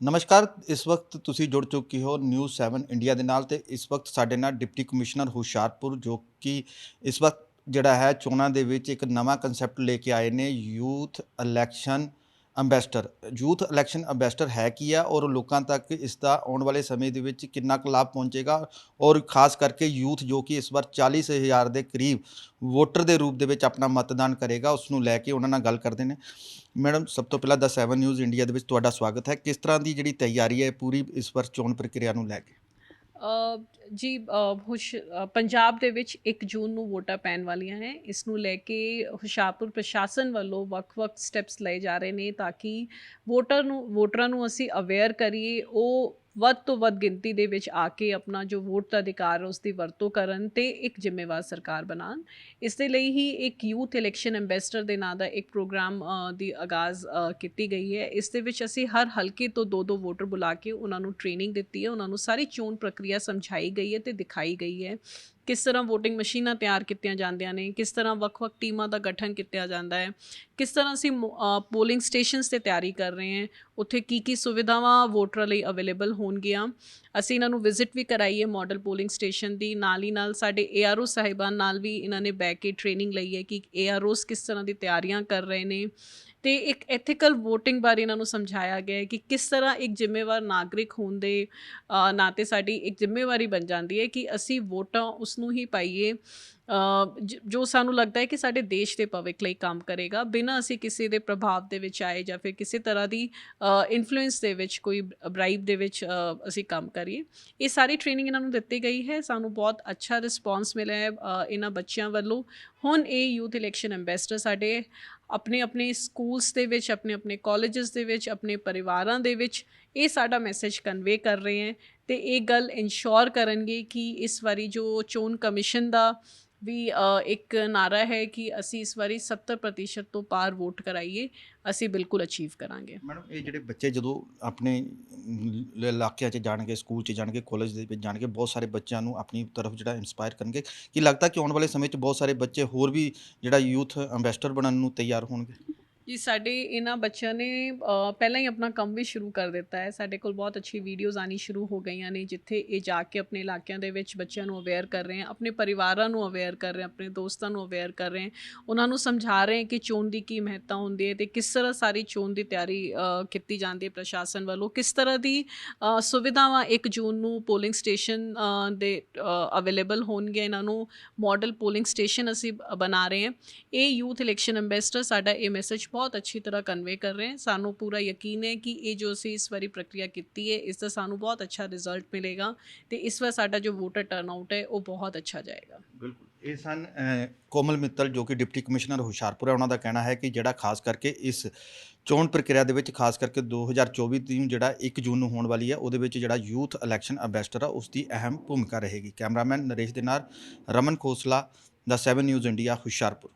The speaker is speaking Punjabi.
ਨਮਸਕਾਰ, ਇਸ ਵਕਤ ਤੁਸੀਂ ਜੁੜ ਚੁੱਕੇ ਹੋ ਨਿਊਜ਼ 7 ਇੰਡੀਆ ਦੇ ਨਾਲ ਤੇ ਇਸ ਵਕਤ ਸਾਡੇ ਨਾਲ ਡਿਪਟੀ ਕਮਿਸ਼ਨਰ ਹੁਸ਼ਿਆਰਪੁਰ ਜੋ ਕਿ ਇਸ ਵਕਤ ਜਿਹੜਾ ਹੈ ਚੋਣਾਂ ਦੇ ਵਿੱਚ ਇੱਕ ਨਵਾਂ ਕਨਸੈਪਟ ਲੈ ਕੇ ਆਏ ਨੇ youth election ambassador youth election ambassador ਹੈ ਕੀ ਆ ਔਰ ਲੋਕਾਂ ਤੱਕ ਇਸ ਦਾ ਆਉਣ ਵਾਲੇ ਸਮੇਂ ਦੇ ਵਿੱਚ ਕਿੰਨਾ ਕੁ ਲਾਭ ਪਹੁੰਚੇਗਾ ਔਰ ਖਾਸ ਕਰਕੇ ਯੂਥ ਜੋ ਕਿ ਇਸ ਵਾਰ 40000 ਦੇ ਕਰੀਬ ਵੋਟਰ ਦੇ ਰੂਪ ਦੇ ਵਿੱਚ ਆਪਣਾ ਮਤਦਾਨ ਕਰੇਗਾ, ਉਸ ਨੂੰ ਲੈ ਕੇ ਉਹਨਾਂ ਨਾਲ ਗੱਲ ਕਰਦੇ ਨੇ। ਮੈਡਮ, ਸਭ ਤੋਂ ਪਹਿਲਾਂ ਦਾ 7 ਨਿਊਜ਼ ਇੰਡੀਆ ਦੇ ਵਿੱਚ ਤੁਹਾਡਾ ਸਵਾਗਤ ਹੈ। ਕਿਸ ਤਰ੍ਹਾਂ ਦੀ ਜਿਹੜੀ ਤਿਆਰੀ ਹੈ ਪੂਰੀ ਇਸ ਵਾਰ ਚੋਣ ਪ੍ਰਕਿਰਿਆ ਨੂੰ ਲੈ ਕੇ? ਜੀ ਅ, ਹੁਸ਼ ਅ, ਪੰਜਾਬ ਦੇ ਵਿੱਚ 1 ਜੂਨ ਨੂੰ ਵੋਟਾਂ ਪੈਣ ਵਾਲੀਆਂ ਹੈ। ਇਸ ਨੂੰ ਲੈ ਕੇ ਹੁਸ਼ਿਆਰਪੁਰ ਪ੍ਰਸ਼ਾਸਨ ਵੱਲੋਂ ਵੱਖ-ਵੱਖ ਸਟੈਪਸ ਲਏ ਜਾ ਰਹੇ ਨੇ ਤਾਂ ਕਿ ਵੋਟਰ ਨੂੰ ਵੋਟਰਾਂ ਨੂੰ ਅਸੀਂ ਅਵੇਅਰ ਕਰੀਏ। ਉਹ ਵੱਧ ਤੋਂ ਵੱਧ ਗਿਣਤੀ ਦੇ ਵਿੱਚ ਆ ਕੇ ਆਪਣਾ ਜੋ ਵੋਟ ਦਾ ਅਧਿਕਾਰ ਹੈ ਉਸ ਦੀ ਵਰਤੋਂ ਕਰਨ ਤੇ ਇੱਕ ਜ਼ਿੰਮੇਵਾਰ ਸਰਕਾਰ ਬਣਾਉਣ। ਇਸ ਦੇ ਲਈ ਹੀ ਇੱਕ ਯੂਥ ਇਲੈਕਸ਼ਨ ਐਮਬੈਸਡਰ ਦੇ ਨਾਂ ਦਾ ਇੱਕ ਪ੍ਰੋਗਰਾਮ ਦੀ ਆਗਾਜ਼ ਕੀਤੀ ਗਈ ਹੈ। ਇਸ ਦੇ ਵਿੱਚ ਅਸੀਂ ਹਰ ਹਲਕੇ ਤੋਂ ਦੋ ਦੋ ਵੋਟਰ ਬੁਲਾ ਕੇ ਉਹਨਾਂ ਨੂੰ ਟ੍ਰੇਨਿੰਗ ਦਿੱਤੀ ਹੈ। ਉਹਨਾਂ ਨੂੰ ਸਾਰੀ ਚੋਣ ਪ੍ਰਕਿਰਿਆ ਸਮਝਾਈ ਗਈ ਹੈ ਤੇ ਦਿਖਾਈ ਗਈ ਹੈ। ਕਿਸ ਤਰ੍ਹਾਂ VOTING ਮਸ਼ੀਨਾਂ ਤਿਆਰ ਕੀਤੀਆਂ ਜਾਂਦੀਆਂ ਨੇ, ਕਿਸ ਤਰ੍ਹਾਂ ਵੱਖ-ਵੱਖ ਟੀਮਾਂ ਦਾ ਗਠਨ ਕੀਤਾ ਜਾਂਦਾ ਹੈ, ਕਿਸ ਤਰ੍ਹਾਂ ਅਸੀਂ ਪੋਲਿੰਗ ਸਟੇਸ਼ਨਸ ਤੇ ਤਿਆਰੀ ਕਰ ਰਹੇ ਹਾਂ, ਉੱਥੇ ਕੀ ਕੀ ਸੁਵਿਧਾਵਾਂ ਵੋਟਰਾਂ ਲਈ ਅਵੇਲੇਬਲ ਹੋਣਗੀਆਂ, ਅਸੀਂ ਇਹਨਾਂ ਨੂੰ ਵਿਜ਼ਿਟ ਵੀ ਕਰਾਈ ਹੈ ਮਾਡਲ ਪੋਲਿੰਗ ਸਟੇਸ਼ਨ ਦੀ, ਨਾਲ ਹੀ ਨਾਲ ਸਾਡੇ ਏਆਰਓ ਸਾਹਿਬਾਨ ਨਾਲ ਵੀ ਇਹਨਾਂ ਨੇ ਬੈ ਕੇ ਟ੍ਰੇਨਿੰਗ ਲਈ ਹੈ ਕਿ ਏਆਰਓਸ ਕਿਸ ਤਰ੍ਹਾਂ ਦੀ ਤਿਆਰੀਆਂ ਕਰ ਰਹੇ ਨੇ ਤੇ ਇੱਕ ਐਥੀਕਲ VOTING ਬਾਰੇ ਇਹਨਾਂ ਨੂੰ ਸਮਝਾਇਆ ਗਿਆ ਹੈ ਕਿ ਕਿਸ ਤਰ੍ਹਾਂ ਇੱਕ ਜ਼ਿੰਮੇਵਾਰ ਨਾਗਰਿਕ ਹੋਣ ਦੇ ਨਾਤੇ ਸਾਡੀ ਇੱਕ ਜ਼ਿੰਮੇਵਾਰੀ ਬਣ ਜਾਂਦੀ ਹੈ ਕਿ ਅਸੀਂ ਵੋਟਾਂ ਉਸ ਨੂੰ ਹੀ ਪਾਈਏ ਜ- ਜੋ ਸਾਨੂੰ ਲੱਗਦਾ ਹੈ ਕਿ ਸਾਡੇ ਦੇਸ਼ ਦੇ ਭਵਿੱਖ ਲਈ ਕੰਮ ਕਰੇਗਾ, ਬਿਨਾਂ ਅਸੀਂ ਕਿਸੇ ਦੇ ਪ੍ਰਭਾਵ ਦੇ ਵਿੱਚ ਆਏ ਜਾਂ ਫਿਰ ਕਿਸੇ ਤਰ੍ਹਾਂ ਦੀ ਇਨਫਲੂਐਂਸ ਦੇ ਵਿੱਚ ਕੋਈ ਬ੍ਰਾਈਬ ਦੇ ਵਿੱਚ ਅਸੀਂ ਕੰਮ ਕਰੀਏ। ਇਹ ਸਾਰੀ ਟ੍ਰੇਨਿੰਗ ਇਹਨਾਂ ਨੂੰ ਦਿੱਤੀ ਗਈ ਹੈ, ਸਾਨੂੰ ਬਹੁਤ ਅੱਛਾ ਰਿਸਪੌਂਸ ਮਿਲਿਆ ਹੈ ਇਹਨਾਂ ਬੱਚਿਆਂ ਵੱਲੋਂ ਹੁਣ ਇਹ ਯੂਥ ਇਲੈਕਸ਼ਨ ਐਮਬੈਸਡਰ ਸਾਡੇ ਆਪਣੇ ਆਪਣੇ ਸਕੂਲਸ ਦੇ ਵਿੱਚ, ਆਪਣੇ ਆਪਣੇ ਕਾਲਜਸ ਦੇ ਵਿੱਚ, ਆਪਣੇ ਪਰਿਵਾਰਾਂ ਦੇ ਵਿੱਚ ਇਹ ਸਾਡਾ ਮੈਸੇਜ ਕਨਵੇ ਕਰ ਰਹੇ ਹੈ ਤੇ ਇਹ ਗੱਲ ਇਨਸ਼ੋਰ ਕਰਨਗੇ ਕਿ ਇਸ ਵਾਰੀ ਜੋ ਚੋਣ ਕਮਿਸ਼ਨ ਦਾ ਵੀ ਇੱਕ ਨਾਰਾ ਹੈ ਕਿ ਅਸੀਂ ਇਸ ਵਾਰੀ 70% ਤੋਂ ਪਾਰ ਵੋਟ ਕਰਾਈਏ, ਅਸੀਂ ਬਿਲਕੁਲ ਅਚੀਵ ਕਰਾਂਗੇ। ਮੈਡਮ, ਇਹ ਜਿਹੜੇ ਬੱਚੇ ਜਦੋਂ ਆਪਣੇ ਇਲਾਕਿਆਂ 'ਚ ਜਾਣਗੇ, ਸਕੂਲ 'ਚ ਜਾਣਗੇ, ਕਾਲਜ ਦੇ ਵਿੱਚ ਜਾਣਗੇ, ਬਹੁਤ ਸਾਰੇ ਬੱਚਿਆਂ ਨੂੰ ਆਪਣੀ ਤਰਫ ਜਿਹੜਾ ਇਨਸਪਾਇਰ ਕਰਨਗੇ, ਕਿ ਲੱਗਦਾ ਕਿ ਆਉਣ ਵਾਲੇ ਸਮੇਂ 'ਚ ਬਹੁਤ ਸਾਰੇ ਬੱਚੇ ਹੋਰ ਵੀ ਜਿਹੜਾ ਯੂਥ ਐਮਬੈਸਡਰ ਬਣਨ ਨੂੰ ਤਿਆਰ ਹੋਣਗੇ? ਜੀ ਸਾਡੇ ਇਹਨਾਂ ਬੱਚਿਆਂ ਨੇ ਅ, ਪਹਿਲਾਂ ਹੀ ਆਪਣਾ ਕੰਮ ਵੀ ਸ਼ੁਰੂ ਕਰ ਦਿੱਤਾ ਹੈ। ਸਾਡੇ ਕੋਲ ਬਹੁਤ ਅੱਛੀ ਵੀਡੀਓਜ਼ ਆਣੀ ਸ਼ੁਰੂ ਹੋ ਗਈਆਂ ਨੇ ਜਿੱਥੇ ਇਹ ਜਾ ਕੇ ਆਪਣੇ ਇਲਾਕਿਆਂ ਦੇ ਵਿੱਚ ਬੱਚਿਆਂ ਨੂੰ ਅਵੇਅਰ ਕਰ ਰਹੇ ਹਨ ਆਪਣੇ ਪਰਿਵਾਰਾਂ ਨੂੰ ਅਵੇਅਰ ਕਰ ਰਹੇ ਹਨ ਆਪਣੇ ਦੋਸਤਾਂ ਨੂੰ ਅਵੇਅਰ ਕਰ ਰਹੇ ਹਨ ਉਹਨਾਂ ਨੂੰ ਸਮਝਾ ਰਹੇ ਹਨ ਕਿ ਚੋਣ ਦੀ ਕੀ ਮਹੱਤਤਾ ਹੁੰਦੀ ਹੈ ਤੇ ਕਿਸ ਤਰ੍ਹਾਂ ਸਾਰੀ ਚੋਣ ਦੀ ਤਿਆਰੀ ਅ, ਕੀਤੀ ਜਾਂਦੀ ਹੈ ਪ੍ਰਸ਼ਾਸਨ ਵੱਲੋਂ। ਕਿਸ ਤਰ੍ਹਾਂ ਦੀ ਅ, ਸੁਵਿਧਾਵਾਂ 1 ਜੂਨ ਨੂੰ ਪੋਲਿੰਗ ਸਟੇਸ਼ਨ ਦੇ ਅਵੇਲੇਬਲ ਹੋਣਗੇ ਇਹਨਾਂ ਨੂੰ। ਮਾਡਲ ਪੋਲਿੰਗ ਸਟੇਸ਼ਨ ਅਸੀਂ ਬ- ਬਣਾ ਰਹੇ ਹਾਂ। ਇਹ ਯੂਥ ਇਲੈਕਸ਼ਨ ਐਮਬੈਸਡਰ ਸਾਡਾ ਇਹ ਮੈਸੇਜ ਬਹੁਤ ਅੱਛੀ ਤਰ੍ਹਾਂ ਕਨਵੇ ਕਰ ਰਹੇ ਹਨ ਸਾਨੂੰ ਪੂਰਾ ਯਕੀਨ ਹੈ ਕਿ ਇਹ ਜੋ ਅਸੀਂ ਇਸ ਵਾਰੀ ਪ੍ਰਕਿਰਿਆ ਕੀਤੀ ਹੈ, ਇਸ ਦਾ ਸਾਨੂੰ ਬਹੁਤ ਅੱਛਾ ਰਿਜ਼ਲਟ ਮਿਲੇਗਾ ਤੇ ਇਸ ਵਾਰ ਸਾਡਾ ਜੋ ਵੋਟਰ ਟਰਨ ਆਊਟ ਹੈ, ਉਹ ਬਹੁਤ ਅੱਛਾ ਜਾਏਗਾ। ਬਿਲਕੁਲ। ਇਹ ਸਨ ਕੋਮਲ ਮਿੱਤਲ ਜੋ ਕਿ ਡਿਪਟੀ ਕਮਿਸ਼ਨਰ ਹੁਸ਼ਿਆਰਪੁਰ ਹੈ, ਉਹਨਾਂ ਦਾ ਕਹਿਣਾ ਹੈ ਕਿ ਜਿਹੜਾ ਖਾਸ ਕਰਕੇ ਇਸ ਚੋਣ ਪ੍ਰਕਿਰਿਆ ਦੇ ਵਿੱਚ, ਖਾਸ ਕਰਕੇ 2024 ਦੀ ਜਿਹੜਾ 1 ਜੂਨ ਨੂੰ ਹੋਣ ਵਾਲੀ ਹੈ, ਉਹਦੇ ਵਿੱਚ ਜਿਹੜਾ ਯੂਥ ਇਲੈਕਸ਼ਨ ਐਮਬੈਸਡਰ ਆ ਉਸ ਦੀ ਅਹਿਮ ਭੂਮਿਕਾ ਰਹੇਗੀ। ਕੈਮਰਾਮੈਨ ਨਰੇਸ਼ ਦੇ ਨਾਲ ਰਮਨ ਖੋਸਲਾ ਦਾ 7 ਨਿਊਜ਼ ਇੰਡੀਆ ਹੁਸ਼ਿਆਰਪੁਰ।